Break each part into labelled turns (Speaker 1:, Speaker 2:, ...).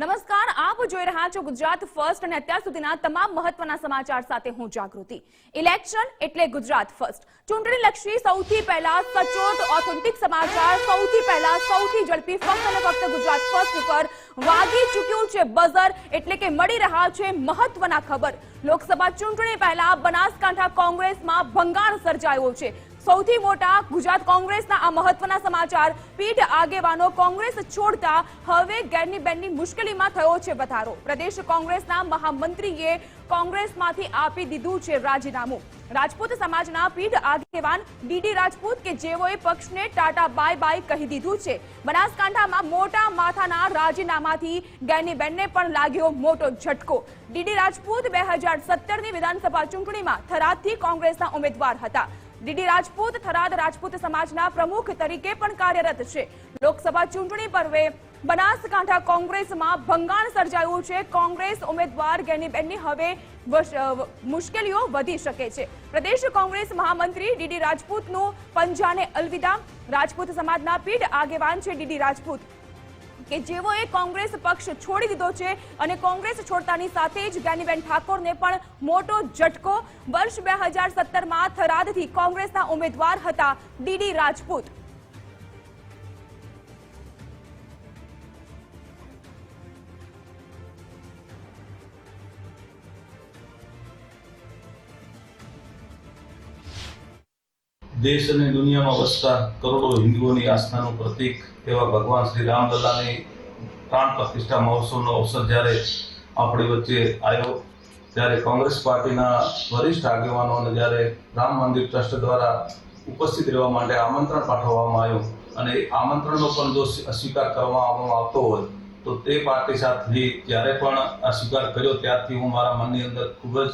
Speaker 1: નમસ્કાર, આપ જોઈ રહ્યા છો ગુજરાત ફર્સ્ટ અને અત્યાર સુધીના તમામ મહત્વના સમાચાર સાથે હું જાગૃતિ. ઇલેક્શન એટલે ગુજરાત ફર્સ્ટ. ચૂંટણી સૌથી પહેલા સચોટ, ઓથેન્ટિક સમાચાર, સૌથી પહેલા સૌથી ઝડપી, ફક્ત અને ગુજરાત ફર્સ્ટ ઉપર વાગી ચૂક્યું છે બઝર, એટલે કે મળી રહ્યા છે મહત્વના ખબર. લોકસભા ચૂંટણી પહેલા બનાસકાંઠા કોંગ્રેસમાં ભંગાણ સર્જાયો છે. સૌથી મોટા ગુજરાત કોંગ્રેસના આ મહત્વના સમાચાર. પીઢ આગેવાનો કોંગ્રેસ છોડતા હવે ગેરની બેનની મુશ્કેલીમાં થયો છે વધારો. પ્રદેશ કોંગ્રેસના મહામંત્રીએ કોંગ્રેસમાંથી આપી દીધું છે રાજીનામું. રાજપૂત સમાજના પીઢ આગેવાન ડીડી રાજપૂત કે જેઓએ પક્ષને ટાટા બાય બાય કહી દીધું છે. બનાસકાંઠામાં મોટા માથાના રાજીનામાથી ગેની બેનને પણ લાગ્યો મોટો ઝટકો. ડીડી રાજપૂત બે હજાર સત્તરની વિધાનસભા ચૂંટણીમાં થરાદથી કોંગ્રેસના ઉમેદવાર હતા. ડીડી રાજપૂત, થરાદ રાજપૂત સમાજના પ્રમુખ તરીકે પણ કાર્યરત છે. લોકસભા ચૂંટણી પર્વે બનાસકાંઠા કોંગ્રેસમાં ભંગાણ સર્જાયું છે. કોંગ્રેસ ઉમેદવાર ગેનીબેનની હવે મુશ્કેલીઓ વધી શકે છે. પ્રદેશ કોંગ્રેસ મહામંત્રી ડીડી રાજપૂતનું પંજાને અલવિદા. રાજપૂત સમાજના પીઢ આગેવાન છે ડીડી રાજપૂત. કે જેઓએ કોંગ્રેસ પક્ષ છોડી દીધો છે અને કોંગ્રેસ છોડતાની સાથે જ જ્ઞાનીબેન ઠાકોરને પણ મોટો ઝટકો. વર્ષ બે હજાર સત્તરમાં થરાદથી કોંગ્રેસના ઉમેદવાર હતા ડીડી રાજપૂત.
Speaker 2: દેશ અને દુનિયામાં વસતા કરોડો હિન્દુઓની આસ્થાનું પ્રતીક એવા ભગવાન શ્રી રામલલ્લાની પ્રાણ પ્રતિષ્ઠા મહોત્સવનો અવસર જ્યારે આપણી વચ્ચે આવ્યો, ત્યારે કોંગ્રેસ પાર્ટીના વરિષ્ઠ આગેવાનોને જ્યારે રામ મંદિર ટ્રસ્ટ દ્વારા ઉપસ્થિત રહેવા માટે આમંત્રણ પાઠવવામાં આવ્યું અને આમંત્રણનો પણ જો અસ્વીકાર કરવામાં આવતો હોય, તો તે પાર્ટી સાથે જ્યારે પણ અસ્વીકાર કર્યો, ત્યારથી હું મારા મનની અંદર ખૂબ જ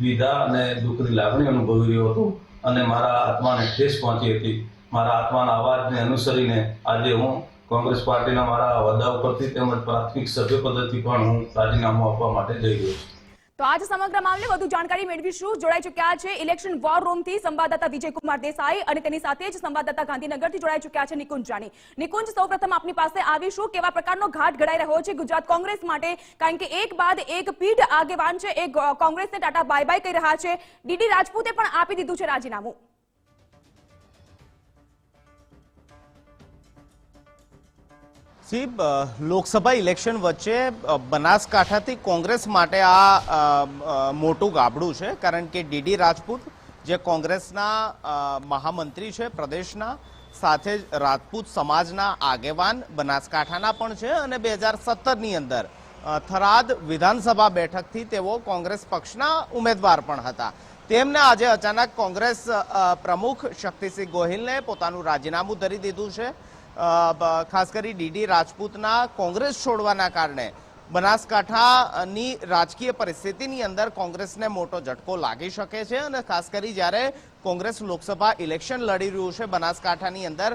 Speaker 2: દ્વિધા અને દુઃખની લાગણી અનુભવી રહ્યો હતો. અને મારા આત્માને ઠેસ પહોંચી હતી. મારા આત્માના અવાજને અનુસરીને આજે હું કોંગ્રેસ પાર્ટીના મારા હોદ્દા ઉપરથી તેમજ પ્રાથમિક સભ્ય પદથી પણ હું રાજીનામું આપવા માટે જઈ રહ્યો છું.
Speaker 1: તો આજ સમગ્ર મામલે વધુ જાણકારી મેળવીશું. જોડાઈ ચૂક્યા છે ઇલેક્શન વોર રૂમથી સંવાદદાતા વિજયકુમાર દેસાઈ અને તેની સાથે જ સંવાદદાતા ગાંધીનગરથી જોડાઈ ચૂક્યા છે નિકુંજ જાની. નિકુંજ, સૌપ્રથમ આપની પાસે આવીશું. કેવા પ્રકારનો ઘાટ ઘડાઈ રહ્યો છે ગુજરાત કોંગ્રેસ માટે? કારણ કે એક બાદ એક પીઢ આગેવાન છે. એ કોંગ્રેસને ટાટા બાય બાય કહી રહ્યા છે. ડીડી રાજપૂતે પણ આપી દીધું છે રાજીનામું.
Speaker 3: સી લોકસભા ઇલેક્શન વચ્ચે બનાસકાંઠાથી કોંગ્રેસ માટે આ મોટું ગાબડું છે. કારણ કે ડીડી રાજપૂત, જે કોંગ્રેસના મહામંત્રી છે પ્રદેશના, સાથે જ રાજપૂત સમાજના આગેવાન બનાસકાંઠાના પણ છે અને બે હજાર સત્તરની અંદર થરાદ વિધાનસભા બેઠકથી તેઓ કોંગ્રેસ પક્ષના ઉમેદવાર પણ હતા. તેમને આજે અચાનક કોંગ્રેસ પ્રમુખ શક્તિસિંહ ગોહિલને પોતાનું રાજીનામું ધરી દીધું છે. ખાસ કરી ડીડી રાજપૂતના કોંગ્રેસ છોડવાના કારણે બનાસકાંઠાની રાજકીય પરિસ્થિતિની અંદર કોંગ્રેસને મોટો ઝટકો લાગી શકે છે અને ખાસ કરી જ્યારે કોંગ્રેસ લોકસભા ઇલેક્શન લડી રહ્યું છે બનાસકાંઠાની અંદર,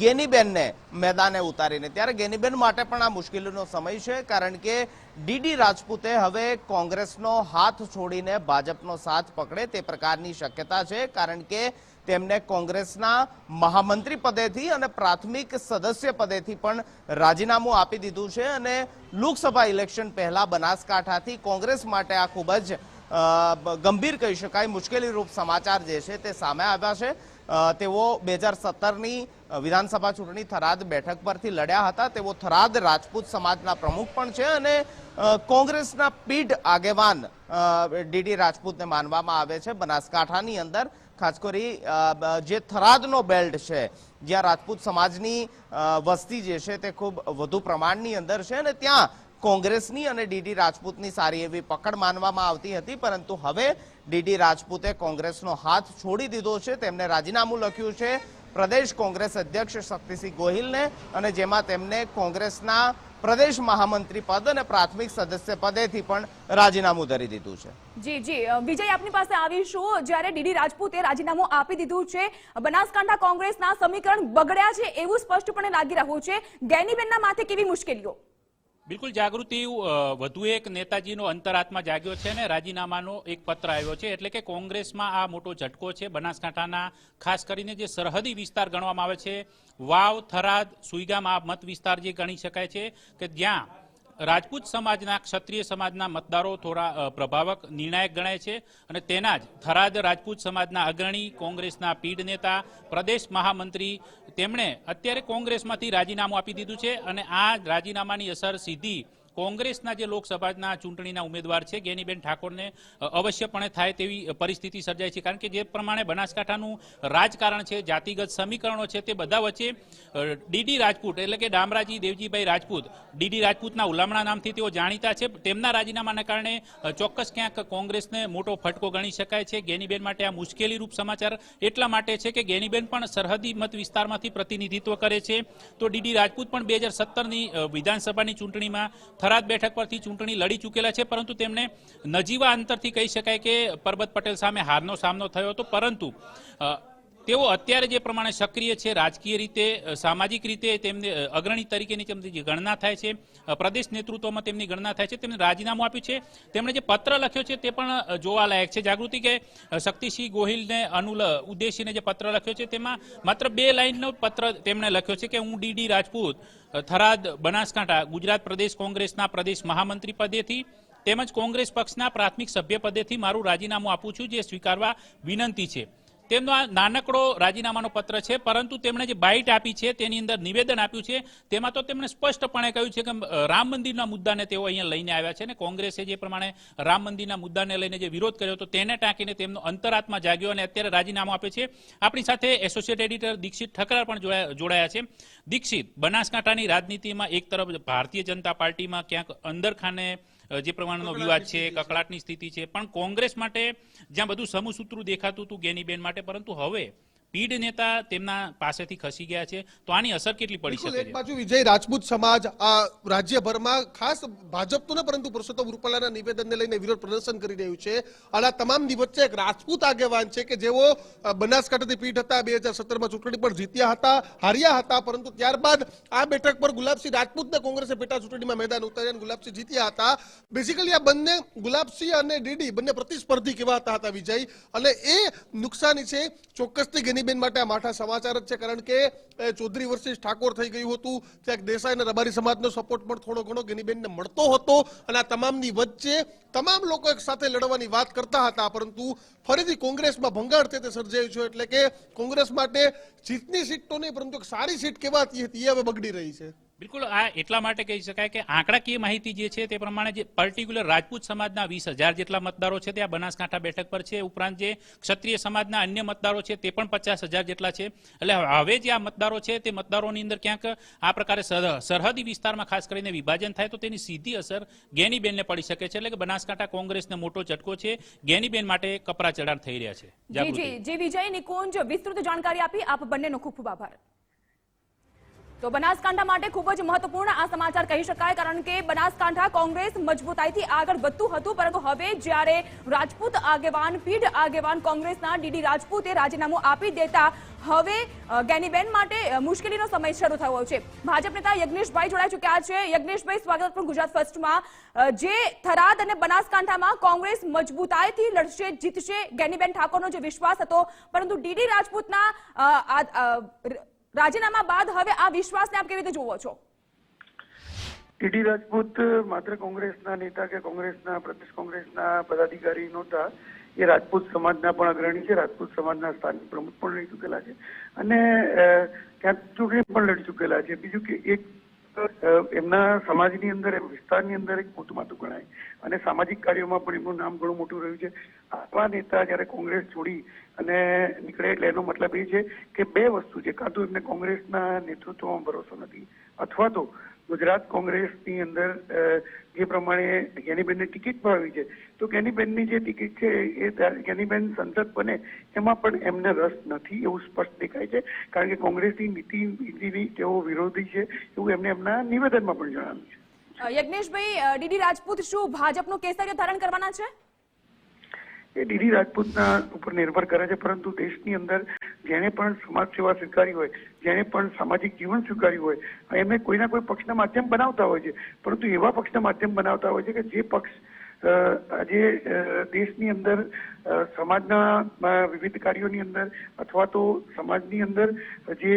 Speaker 3: ગેનીબેનને મેદાને ઉતારીને. ત્યારે ગેનીબેન માટે પણ આ મુશ્કેલીનો સમય છે, કારણ કે ડીડી રાજપૂતે હવે કોંગ્રેસનો હાથ છોડીને ભાજપનો સાથ પકડે તે પ્રકારની શક્યતા છે, કારણ કે તેમને કોંગ્રેસના મહામંત્રી પદેથી અને પ્રાથમિક સદસ્ય પદેથી પણ રાજીનામું આપી દીધું છે અને લોકસભા ઇલેક્શન પહેલા બનાસકાંઠાથી કોંગ્રેસ માટે આ ખૂબ જ ગંભીર કહી શકાય, મુશ્કેલીરૂપ સમાચાર જે છે તે સામે આવ્યા છે. તેઓ બે હજાર સત્તરની વિધાનસભા ચૂંટણી થરાદ બેઠક પરથી લડ્યા હતા. તેઓ થરાદ રાજપૂત સમાજના પ્રમુખ પણ છે અને કોંગ્રેસના પીઢ આગેવાન ડીડી રાજપૂતને માનવામાં આવે છે. બનાસકાંઠાની અંદર ખાસ કરી જે થરાદનો બેલ્ટ છે, જ્યાં રાજપૂત સમાજની વસ્તી જે છે તે ખૂબ વધુ પ્રમાણની અંદર છે અને ત્યાં કોંગ્રેસની અને ડીડી રાજપૂતની સારી એવી પકડ માનવામાં આવતી હતી, પરંતુ હવે ડીડી રાજપૂતે કોંગ્રેસનો હાથ છોડી દીધો છે. તેમને રાજીનામું લખ્યું છે. પ્રદેશ કોંગ્રેસ અધ્યક્ષ શક્તિસિંહ ગોહિલને અને જેમાં તેમને કોંગ્રેસના પ્રદેશ મહામંત્રી પદ અને પ્રાથમિક સદસ્ય પદેથી પણ રાજીનામું ધરી દીધું છે.
Speaker 1: જી જી. વિજય આપની પાસે આવીશું. જ્યારે ડીડી રાજપૂતે રાજીનામું આપી દીધું છે, બનાસકાંઠા કોંગ્રેસના સમીકરણ બગડ્યા છે એવું સ્પષ્ટપણે લાગી રહ્યું છે. ગેનીબેનના માથે કેવી મુશ્કેલીઓ?
Speaker 4: બિલકુલ જાગૃતિ વધુ એક નેતાજીનો અંતરાત્મા જાગ્યો છે ને રાજીનામાનો એક પત્ર આવ્યો છે. એટલે કે કોંગ્રેસમાં આ મોટો ઝટકો છે. બનાસકાંઠાના ખાસ કરીને જે સરહદી વિસ્તાર ગણવામાં આવે છે, વાવ, થરાદ, સુઈગામ આ મત વિસ્તાર જે ગણી શકાય છે કે જ્યાં રાજપૂત સમાજના, ક્ષત્રિય સમાજના મતદારો થોડા પ્રભાવક, નિર્ણાયક ગણાય છે અને તેના જ થરાદ રાજપૂત સમાજના અગ્રણી કોંગ્રેસના પીઢ નેતા, પ્રદેશ મહામંત્રી તેમણે અત્યારે કોંગ્રેસમાંથી રાજીનામું આપી દીધું છે અને આ રાજીનામાની અસર સીધી કોંગ્રેસના જે લોકસભાના ચૂંટણીના ઉમેદવાર છે, ગેનીબેન ઠાકોરને અવશ્યપણે થાય તેવી પરિસ્થિતિ સર્જાય છે. કારણ કે જે પ્રમાણે બનાસકાંઠાનું રાજકારણ છે, જાતિગત સમીકરણો છે, તે બધા વચ્ચે ડીડી રાજપૂત એટલે કે ડામરાજી દેવજીભાઈ રાજપૂત ડીડી રાજપૂતના ઉલામણા નામથી તેઓ જાણીતા છે. તેમના રાજીનામાના કારણે ચોક્કસ ક્યાંક કોંગ્રેસને મોટો ફટકો ગણી શકાય છે. ગેનીબેન માટે આ મુશ્કેલી રૂપ સમાચાર એટલા માટે છે કે ગેનીબેન પણ સરહદી મત વિસ્તારમાંથી પ્રતિનિધિત્વ કરે છે. તો ડીડી રાજપૂત પણ બે હજાર સત્તરની વિધાનસભાની ચૂંટણીમાં થરાદ બેઠક પરથી ચૂંટણી લડી ચૂકેલા છે, પરંતુ તેમને નજીવા અંતરથી કહી શકાય કે પરબત પટેલ સામે હારનો સામનો થયો હતો, પરંતુ તેઓ અત્યારે જે પ્રમાણે સક્રિય છે, રાજકીય રીતે સામાજિક રીતે તેમને અગ્રણી તરીકેની તેમની ગણના થાય છે પ્રદેશ નેતૃત્વમાં તેમની ગણના થાય છે, તેમને રાજીનામું આપ્યું છે. તેમણે જે પત્ર લખ્યો છે તે પણ જોવાલાયક છે. જાગૃતિ કે શક્તિસિંહ ગોહિલને અનુલ ઉદ્દેશીને જે પત્ર લખ્યો છે તેમાં માત્ર બે લાઇનનો પત્ર તેમણે લખ્યો છે કે હું ડીડી રાજપૂત થરાદ, બનાસકાંઠા, ગુજરાત પ્રદેશ કોંગ્રેસના પ્રદેશ મહામંત્રી પદેથી તેમજ કોંગ્રેસ પક્ષના પ્રાથમિક સભ્ય પદેથી મારું રાજીનામું આપું છું, જે સ્વીકારવા વિનંતી છે. તેમનો આ નાનકડો રાજીનામાનો પત્ર છે, પરંતુ તેમણે જે બાઇટ આપી છે, તેની અંદર નિવેદન આપ્યું છે, તેમાં તો તેમણે સ્પષ્ટપણે કહ્યું છે કે રામ મંદિરના મુદ્દાને તેઓ અહીંયા લઈને આવ્યા છે અને કોંગ્રેસે જે પ્રમાણે રામ મંદિરના મુદ્દાને લઈને જે વિરોધ કર્યો હતો, તેને ટાંકીને તેમનો અંતરાત્મા જાગ્યો અને અત્યારે રાજીનામું આપે છે. આપણી સાથે એસોસિએટ એડિટર દીક્ષિત ઠકરાર પણ જોડાયા છે. દીક્ષિત, બનાસકાંઠાની રાજનીતિમાં એક તરફ ભારતીય જનતા પાર્ટીમાં ક્યાંક અંદરખાને જે પ્રમાણેનો વિવાદ છે કકળાટની સ્થિતિ છે. પણ કોંગ્રેસ માટે જ્યાં બધું સમુસૂત્રું દેખાતું હતું ગેનીબેન માટે પરંતુ હવે પીઢ નેતા તેમના પાસેથી ખસી ગયા છે. તો આની અસર કેટલી પડી શકે
Speaker 5: એક બાજુ વિજય રાજપૂત સમાજ આ રાજ્યભરમાં ખાસ ભાજપ તો ને પરંતુ પુરુષોત્તમ રૂપાલાના નિવેદનને લઈને વિરોધ પ્રદર્શન કરી રહ્યું છે. અને આ તમામની વચ્ચે એક રાજપૂત આગેવાન છે કે જેઓ બનાસકાંઠાથી પીઠ હતા બે હજાર સત્તરમાં ચૂંટણી પણ જીત્યા હતા હાર્યા હતા પરંતુ ત્યારબાદ આ બેઠક પર ગુલાબસિંહ રાજપૂતને કોંગ્રેસે પેટા ચૂંટણીમાં મેદાન ઉતાર્યા અને ગુલાબસિંહ જીત્યા હતા. બેઝિકલી આ બંને ગુલાબસિંહ અને ડીડી બંને પ્રતિસ્પર્ધી કહેવાતા હતા વિજય. અને એ નુકસાની છે ચોક્કસથી ગેનીબેન માટે આ માઠા સમાચાર જ છે, કારણ કે ચૌધરી વર્ષીશ ઠાકોર થઈ ગયું હતું. ત્યાં દેસાઈ અને રબારી સમાજનો સપોર્ટ પણ થોડો ઘણો ગિનીબેનને મળતો હતો. અને આ તમામની વચ્ચે તમામ લોકો એક સાથે લડવાની વાત કરતા હતા, પરંતુ ફરીથી કોંગ્રેસમાં ભંગાણ તે સર્જાયું છે, એટલે કે કોંગ્રેસ માટે જીતની સીટ તો નહીં, પરંતુ એક સારી સીટ કહેવાતી હતી એ હવે બગડી રહી છે.
Speaker 4: બિલકુલ આ એટલા માટે કહી શકાય કે આંકડાકીય માહિતી જે છે તે પ્રમાણે જે પર્ટિક્યુલર રાજપૂત સમાજના વીસ હજાર જેટલા મતદારો છે તે આ બનાસકાંઠા બેઠક પર છે ઉપરાંત જે ક્ષત્રિય સમાજના અન્ય મતદારો છે તે પણ પચાસ હજાર જેટલા છે. એટલે હવે જે આ મતદારો છે તે મતદારોની અંદર ક્યાંક આ પ્રકારે સર- સરહદી વિસ્તારમાં ખાસ કરીને વિભાજન થાય તો તેની સીધી અસર ગેનીબેનને પડી શકે છે. એટલે કે બનાસકાંઠા કોંગ્રેસને મોટો ઝટકો છે ગેનીબેન માટે કપરા ચડાણ થઈ રહ્યા છે.
Speaker 1: જી વિજય નિકુંજ વિસ્તૃત જાણકારી આપી. આપ બંનેનો ખૂબ ખૂબ આભાર. તો બનાસકાંઠા માટે ખૂબ જ મહત્વપૂર્ણ આ સમાચાર કહી શકાય, કારણ કે બનાસકાંઠા કોંગ્રેસ મજબૂતાઈથી આગળ વધતું હતું, પરંતુ હવે જ્યારે રાજપૂત આગેવાન, પીઢ આગેવાન કોંગ્રેસના ડીડી રાજપૂતે રાજીનામું આપી દેતા, હવે ગેનીબેન માટે મુશ્કેલીનો સમય શરૂ થયો છે. ભાજપ નેતા યજ્ઞેશભાઈ જોડાઈ ચૂક્યા છે. યજ્ઞેશભાઈ, સ્વાગત પણ ગુજરાત ફર્સ્ટમાં. જે થરાદ અને બનાસકાંઠામાં કોંગ્રેસ મજબૂતાઈથી લડશે, જીતશે જ્ઞાનીબેન ઠાકોરનો જે વિશ્વાસ હતો, પરંતુ ડીડી રાજપૂતના રાજીનામા બાદ હવે આ વિશ્વાસને આપ કેવી રીતે જોવો છો?
Speaker 6: ટીડી રાજપૂત, માત્ર કોંગ્રેસના નેતા કે કોંગ્રેસના પ્રદેશ કોંગ્રેસના પદાધિકારી નહોતા, એ રાજપૂત સમાજના પણ અગ્રણી છે, રાજપૂત સમાજના સ્થાનિક પ્રમુખ પણ રહી ચૂકેલા છે અને ક્યાંક ચૂંટણી પણ લડી ચૂકેલા છે. બીજું કે એક એમના સમાજની અંદર, એમ વિસ્તારની અંદર એક મોટું માથું ગણાય. અને સામાજિક કાર્યોમાં પણ એમનું નામ ઘણું મોટું રહ્યું છે. આવા નેતા જ્યારે કોંગ્રેસ છોડી અને નીકળે એટલે એનો મતલબ એ છે કે બે વસ્તુ છે. કાં તો એમને કોંગ્રેસના નેતૃત્વમાં ભરોસો નથી, અથવા તો ગુજરાત કોંગ્રેસની અંદર જે પ્રમાણે જ્ઞાનીબેનની ટિકિટ આવી છે. તો જ્ઞાનીબેનની જે ટિકિટ છે, એ કેનીબેન સંસદ બને, એમાં પણ એમને રસ નથી એવું સ્પષ્ટ દેખાય છે. કારણ કે કોંગ્રેસની નીતિ, નીતિની તેઓ વિરોધી છે એવું એમને એમના નિવેદનમાં પણ જણાવ્યું છે.
Speaker 1: યજ્ઞેશભાઈ ડીડી રાજપૂત શું ભાજપનું કેસરીય ધારણ કરવાના છે?
Speaker 6: એ ડીડી રાજપૂતના ઉપર નિર્ભર કરે છે, પરંતુ દેશની અંદર જેણે પણ સમાજ સેવા સ્વીકારી હોય, જેણે પણ સામાજિક જીવન સ્વીકાર્યું હોય, એમને કોઈના કોઈ પક્ષના માધ્યમ બનાવતા હોય છે. પરંતુ એવા પક્ષના માધ્યમ બનાવતા હોય છે કે જે પક્ષ આજે દેશની અંદર સમાજના વિવિધ કાર્યોની અંદર અથવા તો સમાજની અંદર જે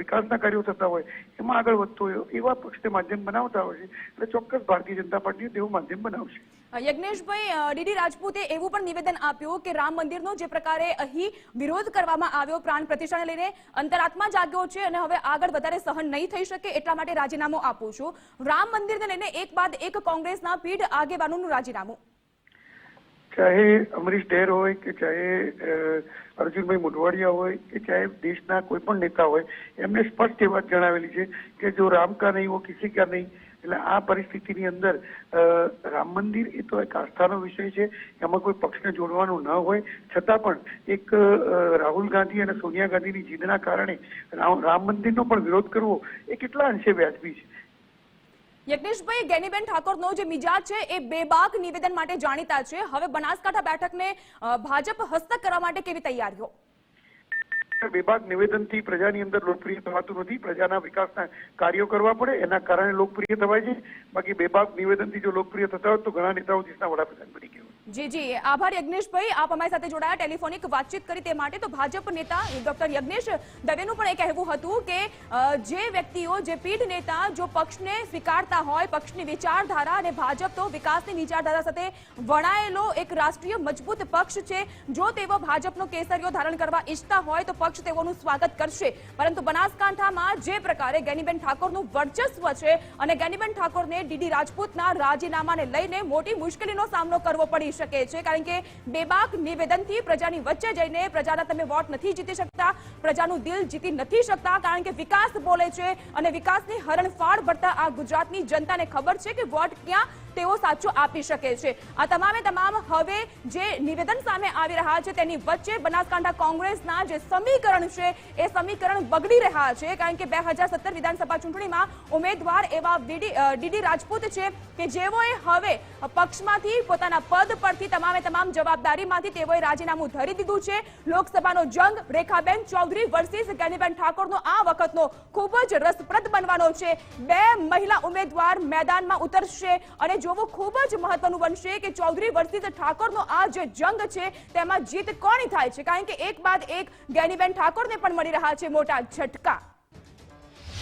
Speaker 6: વિકાસના કાર્યો થતા હોય, એમાં આગળ વધતો હોય એવા પક્ષને માધ્યમ બનાવતા હોય છે. એટલે ચોક્કસ ભારતીય જનતા પાર્ટી તેવું માધ્યમ બનાવશે.
Speaker 1: યજ્ઞેશભાઈ ડીડી રાજપૂતે એવું પણ નિવેદન આપ્યું કે રામ મંદિરનો જે પ્રકારે અહીં વિરોધ કરવામાં આવ્યો પ્રાણ પ્રતિષ્ઠાને લઈને, અંતરાત્મા જાગ્યો છે અને હવે આગળ વધારે સહન નહીં થઈ શકે એટલા માટે રાજીનામું આપું છું. રામ મંદિરને લઈને એક બાદ એક કોંગ્રેસના પીઢ આગેવાનોનું રાજીનામું.
Speaker 6: ચાહે અમરીશ ઢેર હોય કે ચાહે અર્જુનભાઈ મોઢવાડિયા હોય કે ચાહે દેશના કોઈ પણ નેતા હોય, એમને સ્પષ્ટ એ વાત જણાવેલી છે કે જો રામ કા નહીં હો કિસી કા નહીં એટલે આ પરિસ્થિતિની અંદર રામ મંદિર એ તો એક આસ્થાનો વિષય છે, એમાં કોઈ પક્ષને જોડવાનું ન હોય. છતાં પણ એક રાહુલ ગાંધી અને સોનિયા ગાંધીની જીદના કારણે રામ મંદિરનો પણ વિરોધ કરવો એ કેટલા અંશે વ્યાજબી છે.
Speaker 1: યજ્ઞેશભાઈ, ગેનીબેન ઠાકોરનો જે મિજાજ છે એ બેબાક નિવેદન માટે જાણીતા છે. હવે બનાસકાંઠા બેઠકને ભાજપ હસ્તક કરવા માટે કેવી તૈયારીઓ?
Speaker 6: બેબાક નિવેદનથી પ્રજાની અંદર લોકપ્રિય થવાતું નથી. પ્રજાના વિકાસના કાર્યો કરવા પડે. એના કારણે લોકપ્રિય થવાય છે. બાકી બેબાક નિવેદનથી જો લોકપ્રિય થતા હોય તો ઘણા નેતાઓ દેશના વડાપ્રધાન બની ગયા
Speaker 1: જી જી. આભાર યજ્ઞેશભાઈ. આપ અમારી સાથે જોડાયા. ટેલિફોનિક વાતચીત કરી તે માટે તો ભાજપ નેતા ડોક્ટર યજ્ઞેશ દવેનું પણ એ કહેવું હતું કે જે વ્યક્તિઓ, જે પીઢ નેતા જો પક્ષને સ્વીકારતા હોય, પક્ષની વિચારધારા અને ભાજપ તો વિકાસની વિચારધારા સાથે વણાયેલો એક રાષ્ટ્રીય મજબૂત પક્ષ છે. જો તેઓ ભાજપનો કેસરીઓ ધારણ કરવા ઈચ્છતા હોય, તો પક્ષ તેઓનું સ્વાગત કરશે. પરંતુ બનાસકાંઠામાં જે પ્રકારે ગેનીબેન ઠાકોરનું વર્ચસ્વ છે અને ગેનીબેન ઠાકોરને ડીડી રાજપૂતના રાજીનામાને લઈને મોટી મુશ્કેલીનો સામનો કરવો પડી શકે છે, કારણ કે બેબાક નિવેદનથી પ્રજાની વચ્ચે જઈને પ્રજાના તમે વોટ નથી જીતી શકતા, પ્રજાનું દિલ જીતી નથી શકતા, કારણ કે વિકાસ બોલે છે અને વિકાસની હરણફાળ ભરતા આ ગુજરાતની જનતાને ખબર છે કે વોટ ક્યાં તેઓ સાચો આપી શકે છે. આ તમામે તમામ હવે જે નિવેદન સામે આવી રહ્યા છે, તેની વચ્ચે બનાસકાંઠા કોંગ્રેસના જે સમીકરણ છે, એ સમીકરણ બગડી રહ્યા છે, કારણ કે બે હજાર સત્તર વિધાનસભા ચૂંટણીમાં ઉમેદવાર એવા ડીડી રાજપૂત છે કે જેઓએ હવે પક્ષમાંથી પોતાના પદ પરથી તમામે તમામ જવાબદારીમાંથી તેઓએ રાજીનામું ધરી દીધું છે. લોકસભાનો જંગ રેખાબેન ચૌધરી વર્સિસ જ્ઞાનીબેન ઠાકોરનો આ વખતનો ખૂબ જ રસપ્રદ બનવાનો છે. બે મહિલા ઉમેદવાર મેદાનમાં ઉતરશે અને જોવું ખૂબ જ મહત્વનું બનશે કે ચૌધરી વર્સિસ ઠાકોરનો આ જે જંગ છે, તેમાં જીત કોની થાય છે? કારણ કે એક બાદ એક જ્ઞાનીબેન ઠાકોરને પણ મળી રહ્યા છે મોટા ઝટકા.